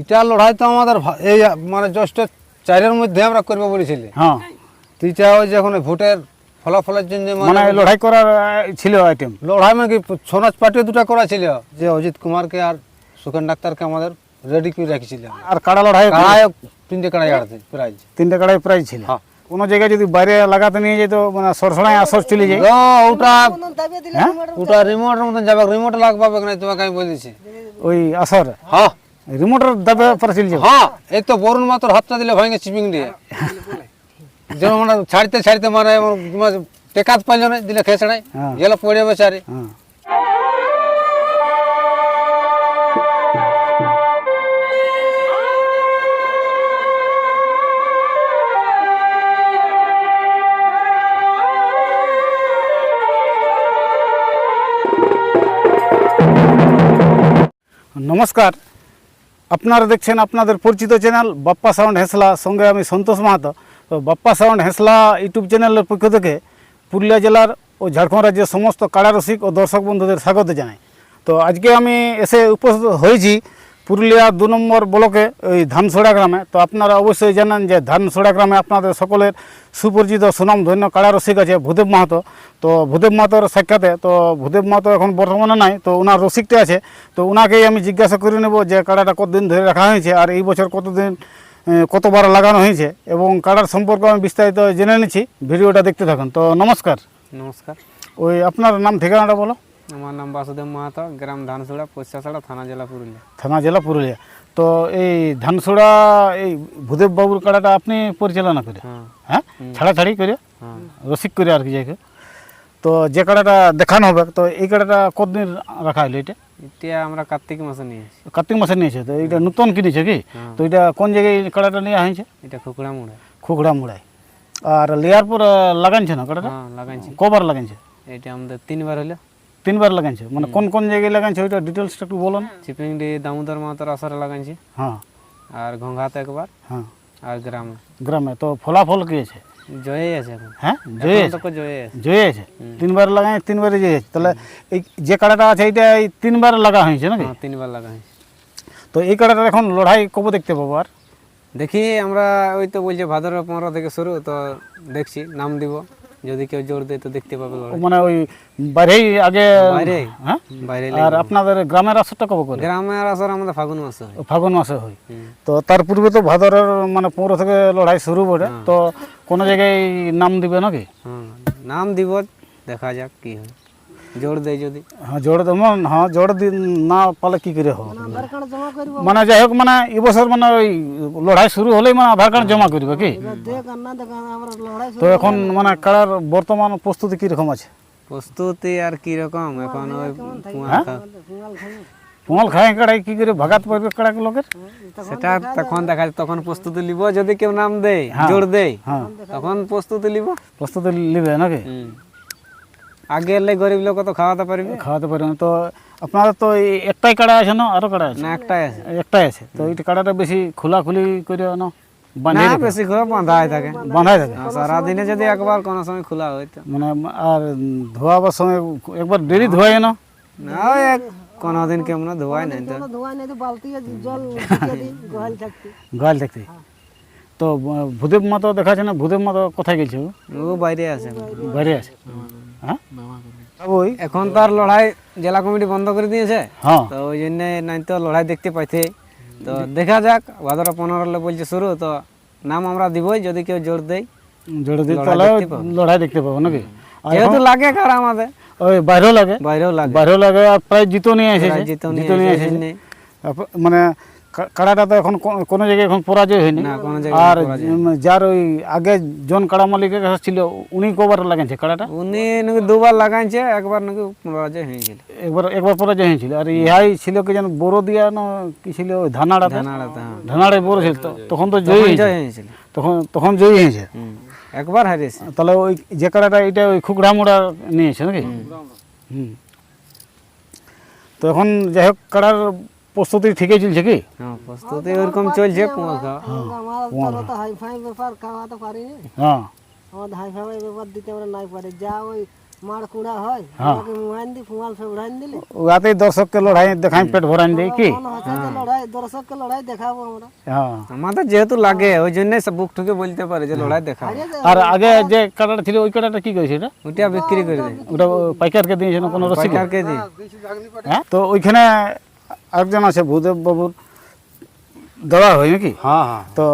এটা লড়াই তো আমাদের এই মানে জ্যৈষ্ঠ চারের মধ্যে আমরা করব বলেছিলি। হ্যাঁ। তো এটা ওই যে এখন ভোটের ফলাফলের জন্য মানে মানে লড়াই করার ছিল আইটেম লড়াই মানে কি ছৌ পার্টি দুটা করা ছিল যে অজিত কুমারকে আর সুখেন ডাক্তারকে আমাদের রেডি করে রেখেছিল। আর কাড়া লড়াই কাড়ায় তিনটে কাড়াই আড়তে প্রাইজ তিনটে কাড়াই প্রাইজ ছিল। হ্যাঁ। কোনো জায়গায় যদি বাইরে লাগাতে নিয়ে যেত মানে সরসরাই আসর চলে যায়। ওটা হ্যাঁ? ওটা রিমোটের মতন যাবে রিমোট লাগবে না তোমাকে আমি বলেছি। ওই আসর? হ্যাঁ। রিমোটের দাবে পরে চলে যাবে। হ্যাঁ এই তো বরুণ মাতর হাতটা দিলে ভেঙে চিপিং দিয়ে। যেমন মানে ছাড়তে ছাড়তে মানে এমন মানে টেকাত পাইল না দিলে খেয়ে ছাড়াই হ্যাঁ। গেলে পড়ে বেচারি হ্যাঁ। নমস্কার। আপনারা দেখছেন আপনাদের পরিচিত চ্যানেল বাপ্পা সাউন্ড হেসলা। সঙ্গে আমি সন্তোষ মাহাতো। তো বাপ্পা সাউন্ড হেসলা ইউটিউব চ্যানেলের পক্ষ থেকে পুরুলিয়া জেলার ও ঝাড়খণ্ড রাজ্যের সমস্ত কাড়া রসিক ও দর্শক বন্ধুদের স্বাগত জানাই। তো আজকে আমি এসে উপস্থিত হয়েছি পুরুলিয়া দু নম্বর ব্লকে ওই ধানসোড়া গ্রামে তো আপনারা অবশ্যই জানেন যে ধানসোড়া গ্রামে আপনাদের সকলের সুপরিচিত সুনাম ধন্য কাড়া রসিক আছে ভূদেব মাহাতো। তো ভূদেব মাহাতোর সাক্ষাতে তো ভূদেব মাহাতো এখন বর্তমানে নাই তো ওনার রসিকটা আছে। তো ওনাকেই আমি জিজ্ঞাসা করে নেব যে কাড়াটা কতদিন ধরে রাখা হয়েছে আর এই বছর কতদিন কতবার লাগানো হয়েছে এবং কাড়ার সম্পর্কে আমি বিস্তারিত জেনে নিচ্ছি। ভিডিওটা দেখতে থাকুন। তো নমস্কার। নমস্কার। ওই আপনার নাম ঠিকানাটা বলো। আমার নাম বাসুদেব মাহাতো গ্রাম ধানসুড়া পশ্চাছড়া থানা জেলা পুরুলিয়া। থানা জেলা পুরুলিয়া। তো এই ধানসুড়া এই ভূদেব বাবুর কাড়াটা আপনি পরিচালনা করে হ্যাঁ। হ্যাঁ? ছাড়াছাড়ি করে? হ্যাঁ। রসিক করে আর কি যাকে তো যে কাড়াটা দেখানো হবে তো এই কাড়াটা কতদিন রাখা হলো এটা? এটা আমরা কার্তিক মাসে নিয়ে এসেছি কার্তিক মাসে নিয়েছে তো এটা নতুন কিনেছে কি? হ্যাঁ। তো এটা কোন জায়গায় কাড়াটা নেওয়া হয়েছে এটা খুকড়া মুড়ায় খুকড়া মুড়ায় আর লেয়ার পর লাগাইছে না কাড়াটা? হ্যাঁ লাগাইছি। কবার লাগাইছে? এটা আমাদের তিনবার হলো। তিনবার লাগাইছে। মানে কোন কোন জায়গায় লাগাইছে ওইটা ডিটেলসটা একটু বলুন। চিপিংডি দামোদর মাহাতোর আসরে লাগাইছি। হ্যাঁ। আর ঘোঙ্ঘাতে একবার। হ্যাঁ। আর গ্রামে। গ্রামে। তো ফলাফল কি আছে? জয়ে আছে হ্যাঁ? জয় আছে। জয়ে আছে। জয় আছে। তিনবার লাগাই তিনবারই জয় আছে। তাহলে এই যে কাড়াটা আছে এইটা এই তিনবার লাগা হয়েছে নাকি? হ্যাঁ তিনবার লাগাইছি তো এই কাড়াটা এখন লড়াই কবে দেখতে পাবো আর? দেখি আমরা ওই তো বলছে ভাদর পনেরো থেকে শুরু তো দেখছি নাম দিব। যদি কেউ জোর দেয় তো দেখতে পাবে মানে ওই বাইরেই আগে বাইরে হ্যাঁ? বাইরে আর আপনাদের গ্রামের আসরটা কবে করে? গ্রামের আসর আমাদের ফাগুন মাসে হয়। ফাগুন মাসে হয়। তো তার পূর্বে তো ভাদরের মানে পনেরো থেকে লড়াই শুরু করে। তো কোনো জায়গায় নাম দিবে নাকি? হ্যাঁ নাম দিব দেখা যাক কি হয়। জোর দেয় যদি হ্যাঁ জোর দেব হ্যাঁ জোর দিন না পালে কি করে হবে মানে যাই হোক মানে এবছর মানে ওই লড়াই শুরু হলেই মানে আধার কার্ড জমা করবে কি তো এখন মানে কারার বর্তমান প্রস্তুতি কীরকম আছে প্রস্তুতি আর কি রকম এখন ওই হ্যাঁ? পোঙাল খাই কাড়াই কি করে ভাগাত পারবে কাড়া লোকের সেটা তখন দেখা যায় তখন প্রস্তুতি লিব যদি কেউ নাম দেয় জোর দেয় হ্যাঁ তখন প্রস্তুতি লিব প্রস্তুতি নিবে নাকি হুম। আগে এলে গরিব লোক তো খাওয়াতে পারবে। খাওয়াতে পারবে না। তো আপনাদের তো একটাই কাড়া আছে না? আরও কাড়া আছে? না একটাই আছে। একটাই আছে। তো এই কাড়াটা বেশি খোলাখুলি করে না না বেশি করে বাঁধাই থাকে। বাঁধাই থাকে? সারাদিনে যদি একবার কোনো সময় খোলা হইতো মানে আর ধোয়াবার সময় একবার ডেলি ধোয়াই না না এক কোনোদিন কেমন ধোয়াই নাই তো। গাল দেখতে তো আহ, ভূদেব মাতা দেখাচ্ছে না? ভূদেব মাতা কোথায় গেছে ও? বাইরে আছে। বাইরে আছে। হ্যাঁ? ওই এখন তো আর লড়াই জেলা কমিটি বন্ধ করে দিয়েছে। হ্যাঁ। তো ওই জন্য নাই তো লড়াই দেখতে পাইতে তো দেখা যাক ভাদর পনেরো বলছে শুরু তো নাম আমরা দিবই যদি কেউ জোর দেয়। জোরে দিয়ে তাহলে লড়াই দেখতে পাবো নাকি? যেহেতু লাগে কার আমাদের। ওই বাইরেও লাগে। বাইরেও লাগে। বাইরেও লাগে আর প্রায় জিতো নিয়ে এসেছে। জিতো নিয়ে এসেছে, মানে কাড়াটা তো এখন কোনো জায়গায় এখন পরাজয় হয়নি। না কোনো জায়গায় আর যার ওই আগে জন কাড়া মালিকের কাছে ছিল উনি কবার লাগাইছে কাড়াটা? উনি নাকি দুবার লাগাইছে একবার নাকি পরাজয় হয়েছিল। একবার একবার পরাজয় হয়েছিল। আর ইহাই ছিল কি যেন বড় দিয়া না কি ছিল ওই ধানাড়াতে ধানাড়াতে, হ্যাঁ। ধানাড়ে বড় ছিল তো- তখন তো জয়ী হয়েছে। জয় হয়েছিল। তখন তখন জয়ী হয়েছে। একবার হারিয়েছে। তাহলে ওই যে কাড়াটা এটা ওই খুকড়া মুড়া নিয়েছে নাকি? হুম। তো এখন যাই হোক কাড়ার প্রস্তুতি ঠিকই চলছে কি? হ্যাঁ প্রস্তুতি ওরকম চলছে কুমার খাওয়া হাইফাই ব্যাপার খাওয়াতে পারিনি। হ্যাঁ। আমাদের হাইফাই ব্যাপার দিতে আমরা নাই পারি। যা ওই মার কুড়া হয় হ্যাঁ। আমাকে মোবাইল দি ফুমাল সব উড়াই দিলে। ওয়াতেই দর্শককে লড়াই দেখাই পেট ভরাই দেয় কি? মন হচ্ছে যে লড়াই দর্শককে লড়াই দেখাবো আমরা। হ্যাঁ। আমাদের যেহেতু লাগে ওই জন্য সব বুক ঠুকে বলতে পারে যে লড়াই দেখা আর আগে যে কাটাটা ছিল ওই কাটাটা কি করেছে এটা ওইটা বিক্রি করে দেয়। ওটা পাইকারকে দিয়েছে না কোনো রসিক? পাইকারকে দিই। হ্যাঁ তো ওইখানে আরেকজন আছে ভূদেব বাবুর দেওয়া হয় নাকি? হ্যাঁ হ্যাঁ। তো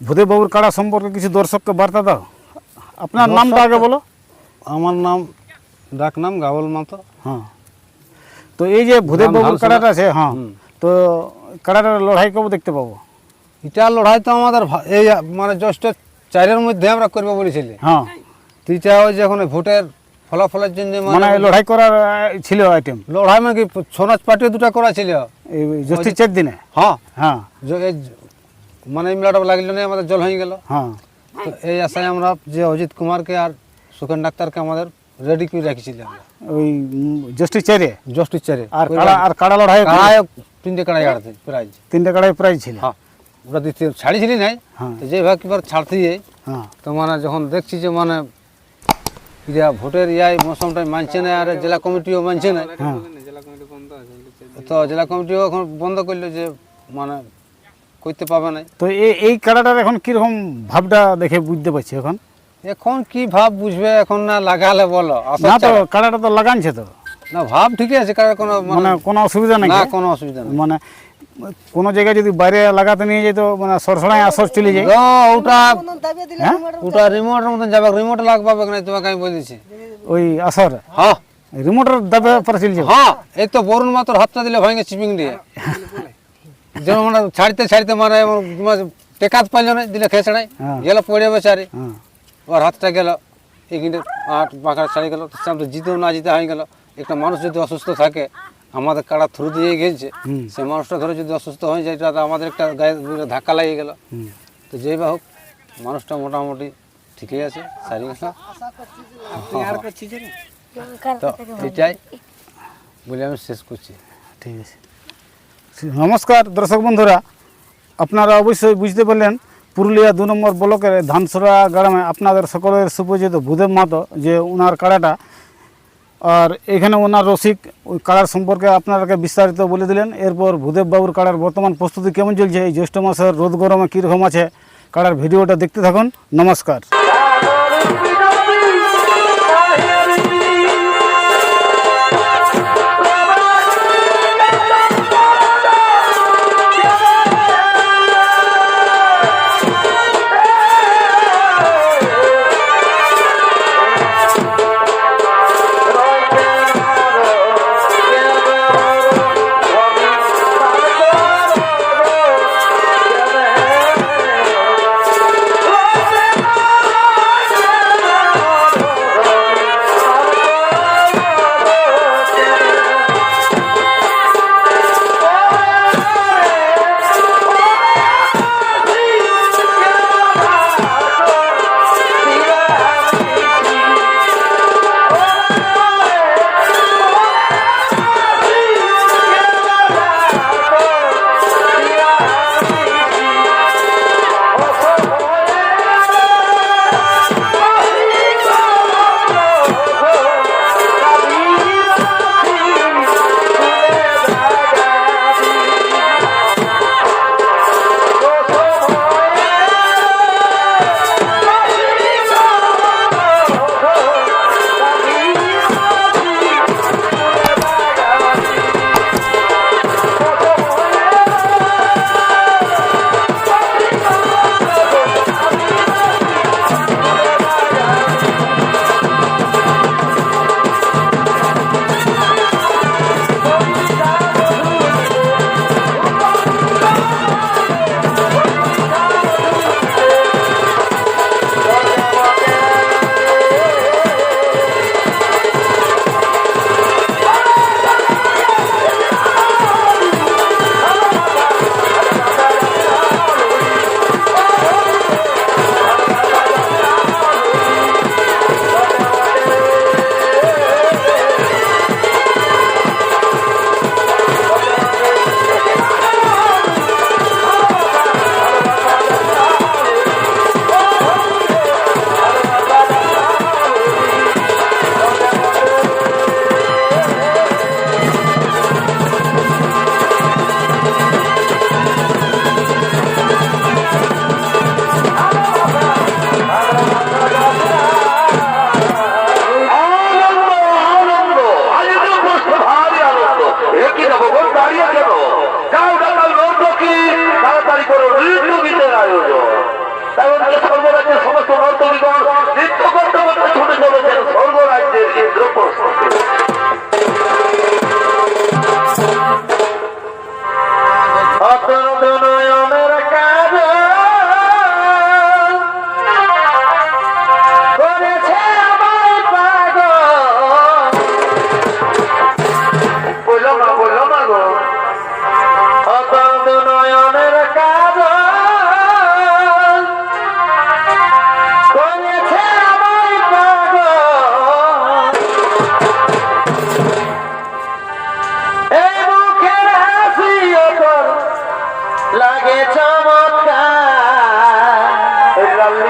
ভূদেব বাবুর কাড়া সম্পর্কে কিছু দর্শককে বার্তা দাও। আপনার নামটা আগে বলো। আমার নাম ডাক নাম গাবল মাতো। হ্যাঁ। তো এই যে ভূদেব বাবুর। কাড়াটা আছে হ্যাঁ। তো কাড়াটার লড়াই কবে দেখতে পাবো? এটা লড়াই তো আমাদের এই মানে জ্যৈষ্ঠ চারের মধ্যে আমরা করব বলেছিলি। হ্যাঁ। তিনটা ওই যে এখন ভোটের ফলাফলের জন্য মানে মানে লড়াই করার ছিল আইটেম লড়াই মানে কি ছনাচ পার্টিও দুটা করা ছিল। এই চার দিনে? হ্যাঁ। হ্যাঁ। মানে মেলাটা লাগল না আমাদের জল হয়ে গেল। হ্যাঁ। তো এই আশায় আমরা যে অজিত কুমারকে আর সুখেন ডাক্তারকে আমাদের রেডি করে রেখেছিলাম। ওই জ্যৈষ্ঠীর চারে জ্যৈষ্ঠীর চারে আর কাড়া আর কাড়া লড়াই কাড়ায় তিনটে কাড়াই আড়াতে প্রাইজ। তিনটে কাড়াই প্রাইজ ছিল? হ্যাঁ। ওটা দ্বিতীয় ছাড়িছিলি নাই। হ্যাঁ। তো যেভাবে কিবার ছাড়তে হ্যাঁ। তো মানে যখন দেখছি যে মানে ইয়া ভোটের ইয়াই মৌসুমটা মানছে না আর জেলা কমিটিও মানছে না। হ্যাঁ। তো জেলা কমিটিও এখন বন্ধ করল যে মানে করতে পাবে না। তো এই কাড়াটার এখন কীরকম ভাবটা দেখে বুঝতে পারছি এখন? এখন কি ভাব বুঝবে এখন না লাগালে বলো না তো কাড়াটা তো লাগানছে তো। না ভাব ঠিকই আছে কারণ কোনো মানে মানে কোনো অসুবিধা নেই না কোনো অসুবিধা নেই। মানে কোনো জায়গায় যদি বাইরে লাগাতে নিয়ে যেত মানে সরসরাই আসর চলে যায়। ওটা হ্যাঁ? ওটা রিমোটের মতন যাবে রিমোট লাগবে না তোমাকে আমি বলেছি ওই আসর? হ্যাঁ রিমোটের দাবে পরে চলে যাবে। হ্যাঁ এই তো বরুণ মাত্র হাতটা দিলে ভেঙে চিপিং দিয়ে। যেমন মানে ছাড়তে ছাড়তে মানে এমন মানে টেকাত পাইল না দিলে খেসড়াই হ্যাঁ। গেল পড়ে বেচারি হ্যাঁ। ওর হাতটা গেল এখানে আট পাখা ছাড়ি গেল জিতেও না জিতে হয়ে গেল। একটা মানুষ যদি অসুস্থ থাকে আমাদের কাড়া থ্রু দিয়ে গেছে সে মানুষটা ধরে যদি অসুস্থ হয়ে যায় তাহলে আমাদের একটা গায়ে ধাক্কা লাগিয়ে গেল। তো যেই বা হোক মানুষটা মোটামুটি ঠিকই আছে সারি গেল তো এটাই বলে আমি শেষ করছি। ঠিক আছে। নমস্কার দর্শক বন্ধুরা আপনারা অবশ্যই বুঝতে পারলেন পুরুলিয়া দু নম্বর ব্লকের ধানসরা গ্রামে আপনাদের সকলের সুপরিচিত ভূদেব মাতো যে ওনার কাড়াটা আর এখানে ওনার রসিক, ওই কাড়ার সম্পর্কে আপনাদেরকে বিস্তারিত বলে দিলেন। এরপর ভূদেববাবুর কাড়ার বর্তমান প্রস্তুতি কেমন চলছে, এই জ্যৈষ্ঠ মাসের রোদ গরমে কীরকম আছে কাড়ার ভিডিওটা দেখতে থাকুন। নমস্কার।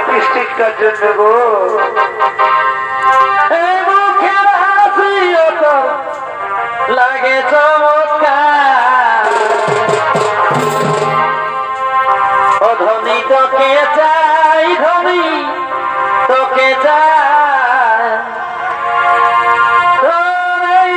মিষ্টির কার জন্য গো? লাগে চমৎকার। ধনী তোকে চাই ধনী তোকে চাই।